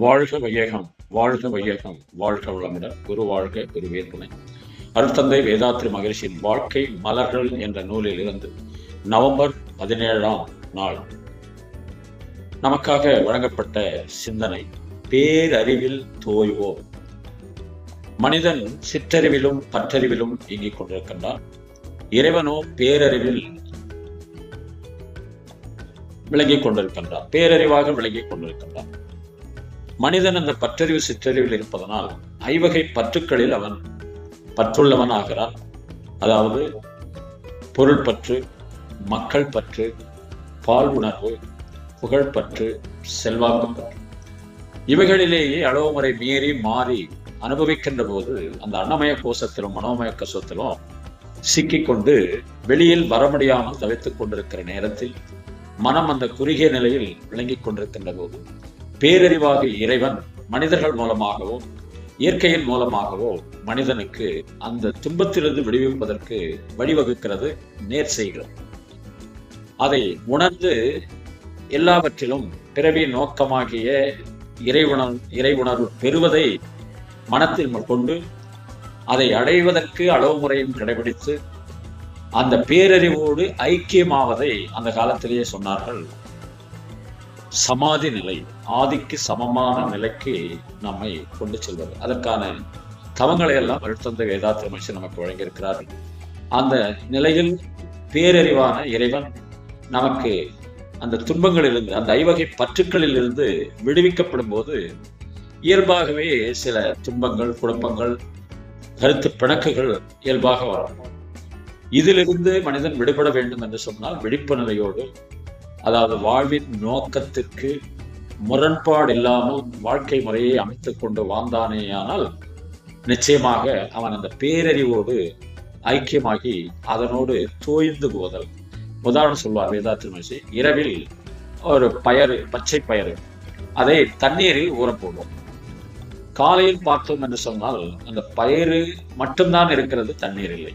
வாழ்க வையகம் வாழ்க வையகம் வாழ்க வளமுடன் குரு வாழ்க குரு வேற்புனை அருட்தந்தை வேதாத்ரி மகரிஷியின் வாழ்க்கை மலர்கள் என்ற நூலில் இருந்து நவம்பர் பதினேழாம் நாள் நமக்காக வழங்கப்பட்ட சிந்தனை பேரறிவில் தோய்வோம். மனிதன் சிற்றறிவிலும் பற்றறிவிலும் இயங்கிக் கொண்டிருக்கின்றான். இறைவனோ பேரறிவில் விளங்கிக் கொண்டிருக்கின்றான். பேரறிவாக விளங்கிக் கொண்டிருக்கின்றான். மனிதன் அந்த பற்றறிவு சிற்றறிவில் இருப்பதனால் ஐவகை பற்றுக்களில் அவன் பற்றுள்ளவன் ஆகிறான் அதாவது பொருள் பற்று மக்கள் பற்று பால் உணர்வு புகழ்பற்று செல்வாக்கு பற்று. இவைகளிலேயே அளவுமுறை மீறி மாறி அனுபவிக்கின்ற போது அந்த அன்னமய கோஷத்திலும் மனோமய கோஷத்திலும் சிக்கிக்கொண்டு வெளியில் வர முடியாமல் தவித்துக் கொண்டிருக்கிற நேரத்தில் மனம் அந்த குறுகிய நிலையில் விளங்கிக் கொண்டிருக்கின்ற போது பேரறிவாக இறைவன் மனிதர்கள் மூலமாகவோ இயற்கையின் மூலமாகவோ மனிதனுக்கு அந்த துன்பத்திலிருந்து விடுவிப்பதற்கு வழிவகுக்கிறது நேர் செய்கிறது. அதை உணர்ந்து எல்லாவற்றிலும் பிறவி நோக்கமாகிய இறை உணர் இறை உணர்வு பெறுவதை மனத்தில் கொண்டு அதை அடைவதற்கு அளவு முறையும் கடைபிடித்து அந்த பேரறிவோடு ஐக்கியமாவதை அந்த காலத்திலேயே சொன்னார்கள். சமாதி நிலை ஆதிக்கு சமமான நிலைக்கு நம்மை கொண்டு செல்வது. அதற்கான தவங்களை எல்லாம் அழுத்தந்த வேதாத்திர மனுஷன் நமக்கு வழங்கியிருக்கிறார்கள் அந்த நிலையில் பேரறிவான இறைவன் நமக்கு அந்த துன்பங்களிலிருந்து அந்த ஐவகை பற்றுக்களில் இருந்து விடுவிக்கப்படும் போது இயல்பாகவே சில துன்பங்கள் குழப்பங்கள் கருத்து பிணக்குகள் இயல்பாக வரும். இதிலிருந்து மனிதன் விடுபட வேண்டும் என்று சொன்னால் விழிப்பு நிலையோடு அதாவது வாழ்வின் நோக்கத்திற்கு முரண்பாடு இல்லாமல் வாழ்க்கை முறையை அமைத்து கொண்டு வாழ்ந்தானேயானால் நிச்சயமாக அவன் அந்த பேரறிவோடு ஐக்கியமாகி அதனோடு தோய்ந்து போதல். உதாரணம் சொல்வார் வேதாத்திரி மகிழ்ச்சி இரவில் ஒரு பயறு பச்சை பயறு அதை தண்ணீரில் ஊற போடுவோம் காலையில் பார்த்தோம் என்று சொன்னால் அந்த பயிறு மட்டும்தான் இருக்கிறது தண்ணீர் இல்லை.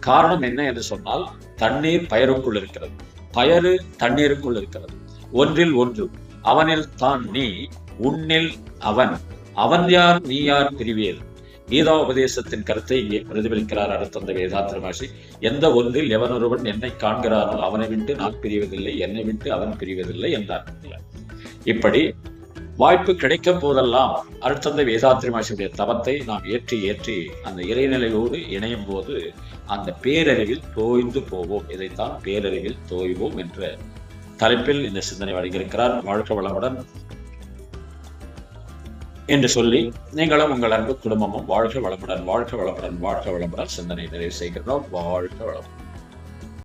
காரணம் என்ன என்று சொன்னால் தண்ணீர் பயருக்குள் இருக்கிறது. பயரு தண்ணீருக்குள் இருக்கிறது. ஒன்றில் ஒன்று அவனில் தான் நீ உன்னில் அவன். அவன் யார் நீ யார் பிரிவியது கீதா உபதேசத்தின் கருத்தை இங்கே பிரதிபலிக்கிறார் அடுத்த வேதாத்திர பாஷி எந்த ஒன்றில் எவன் ஒருவன் என்னை காண்கிறானோ அவனை விட்டு நான் பிரிவதில்லை என்னை விட்டு அவன் பிரிவதில்லை என்றார். இப்படி வாய்ப்பு கிடைக்கும் போதெல்லாம் அடுத்தந்த வேதாத்திரி மாசியுடைய தவத்தை நாம் ஏற்றி ஏற்றி அந்த இறைநிலையோடு இணையும் போது அந்த பேரறிவில் தோய்ந்து போவோம். இதைத்தான் பேரறிவில் தோய்வோம் என்ற தலைப்பில் இந்த சிந்தனை வழங்கியிருக்கிறார். வாழ்க்கை வளமுடன் என்று சொல்லி நீங்களும் உங்கள் அன்பு குடும்பமும் வாழ்க வளமுடன் வாழ்க வளமுடன் வாழ்க வளமுடன் சிந்தனை நிறைவு செய்கிறோம். வாழ்க வளமுடன்.